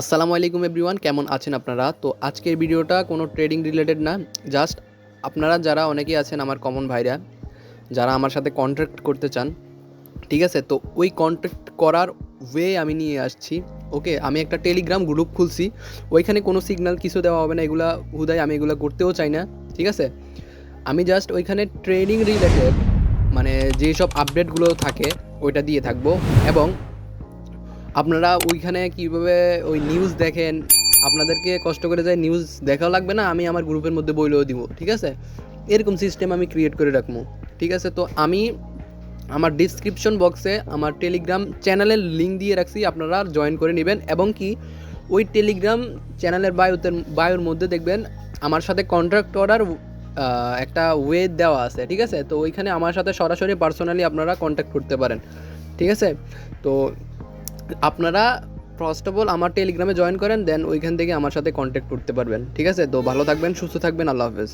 আসসালামু আলাইকুম এভরিওয়ান, কেমন আছেন আপনারা? তো আজকের ভিডিওটা কোনো ট্রেডিং রিলেটেড না, জাস্ট আপনারা যারা অনেকেই আছেন আমার কমন ভাইরা, যারা আমার সাথে কন্ট্রাক্ট করতে চান, ঠিক আছে? তো ওই কন্ট্রাক্ট করার ওয়ে আমি নিয়ে আসছি, ওকে? আমি একটা টেলিগ্রাম গ্রুপ খুলছি, ওইখানে কোনো সিগন্যাল কিছু দেওয়া হবে না, এগুলা হুদায় আমি এগুলো করতেও চাই না, ঠিক আছে? আমি জাস্ট ওইখানে ট্রেডিং রিলেটেড মানে যেসব আপডেটগুলো থাকে, ওইটা দিয়ে থাকব, এবং আপনারা ওইখানে কীভাবে ওই নিউজ দেখেন? আপনাদেরকে কষ্ট করে যায় নিউজ দেখাও লাগবে না, আমি আমার গ্রুপের মধ্যে বইলেও দিব, ঠিক আছে? এরকম সিস্টেম আমি ক্রিয়েট করে রাখব, ঠিক আছে? তো আমি আমার ডিসক্রিপশন বক্সে আমার টেলিগ্রাম চ্যানেলের লিঙ্ক দিয়ে রাখছি, আপনারা জয়েন করে নেবেন। এবং কি, ওই টেলিগ্রাম চ্যানেলের বায়ুতে বায়ুর মধ্যে দেখবেন, আমার সাথে কন্ট্রাক্ট করার একটা ওয়ে দেওয়া আছে, ঠিক আছে? তো ওইখানে আমার সাথে সরাসরি পার্সোনালি আপনারা কন্ট্যাক্ট করতে পারেন, ঠিক আছে? তো আপনারা ফার্স্ট অফ অল আমার টেলিগ্রামে জয়েন করেন দেন ওইখান থেকে আমার সাথে কন্ট্যাক্ট করতে পারবেন। ঠিক আছে? তো ভালো থাকবেন, সুস্থ থাকবেন, আল্লাহ হাফেজ।